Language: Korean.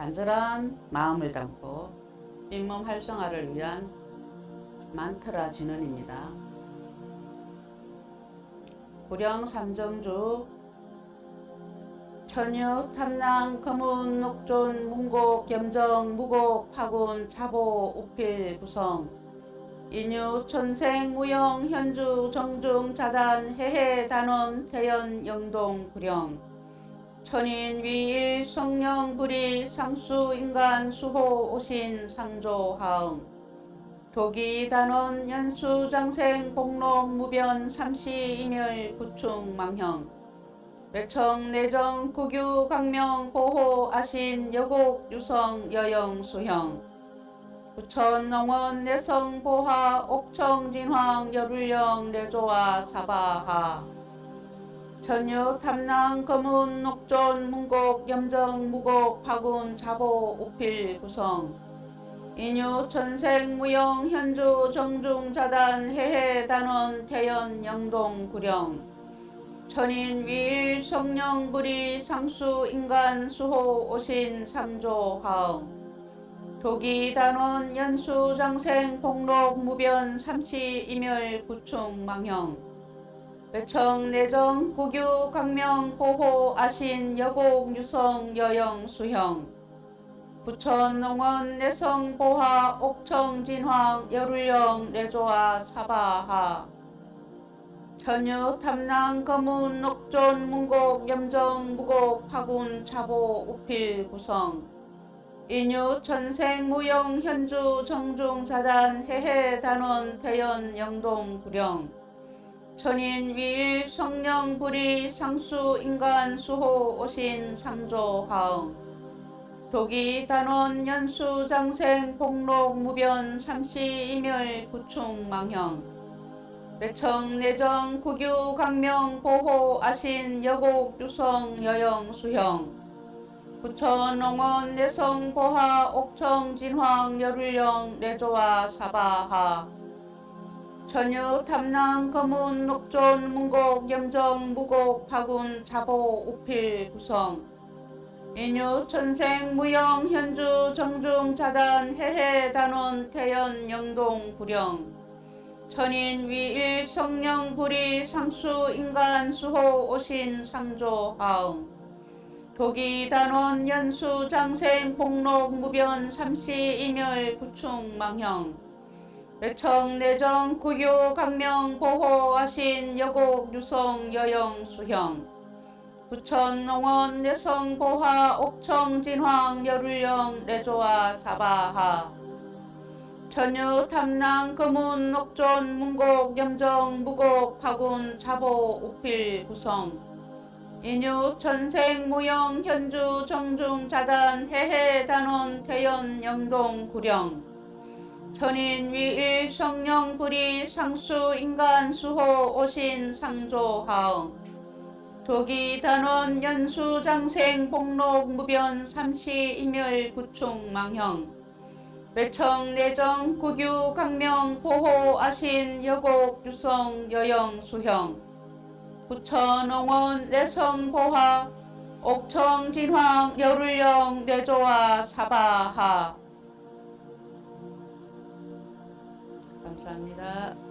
간절한 마음을 담고 잇몸 활성화를 위한 만트라 진원입니다. 구령 삼정주 천육 탐낭 거문 녹존 문곡 겸정 무곡 파군 차보 우필 구성 인유 천생 무영 현주 정중 자단 해해 단원 태연 영동 구령 천인 위일 성령 불이 상수 인간 수호 오신 상조 하응 도기 단원 연수 장생 복록 무변 삼시 이멸 구충 망형. 외청 내정 구규 강명 보호 아신 여곡 유성 여영 수형. 부천 농원 내성 보하 옥청 진황 여불령 내조와 사바하 전유 탐낭 거문 녹존 문곡 염정 무곡 파군 자보 우필 구성. 인유 천생 무영 현주 정중 자단 해해 단원 태연 영동 구령. 천인 위일 성령 불이 상수 인간 수호 오신 상조 하음. 도기 단원 연수 장생 복록 무변 삼시 이멸 구충 망형 외청 내정 구규 강명 보호 아신 여곡 유성 여영 수형. 부천 농원 내성 보하 옥청 진황 여룰령 내조와 사바하. 천유 탐낭 거문 녹존 문곡 염정 무곡 파군 차보 우필 구성. 인유 천생 무영 현주 정중 사단 해해 단원 태연 영동 구령 천인 위일 성령 불이 상수 인간 수호 오신 상조 하음. 도기 단원 연수 장생 복록 무변 삼시 이멸 구충 망형. 외청 내정 구규 강명 보호 아신 여곡 유성 여영 수형. 부천 농원 내성 보하 옥청 진황 여룰령 내조와 사바하 천유 탐낭 거문 녹존 문곡 염정 무곡 파군 자보 우필 구성. 인유 천생 무영 현주 정중 자단 해해 단원 태연 영동 구령. 천인 위일 성령 불이 상수 인간 수호 오신 상조 하음 도기 단원 연수 장생 복록 무변 삼시 이멸 구충 망형 외청 내정 구유 강명 보호하신 여곡 유성 여영 수형. 부천 농원 내성 보하 옥청 진황 여룰령 내조와 사바하. 천유 탐낭 거문 녹존 문곡 염정 무곡 파군 자보 우필 구성. 인유 천생 무영 현주 정중 자단 해해 단원 태연 영동 구령 천인 위일 성령 불이 상수 인간 수호 오신 상조 하음. 도기 단원 연수 장생 복록 무변 삼시 이멸 구충 망형. 외청 내정 구규 강명 보호 아신 여곡 유성 여영 수형. 부천 농원 내성 보하 옥청 진황 여룰령 내조와 사바하 감사합니다.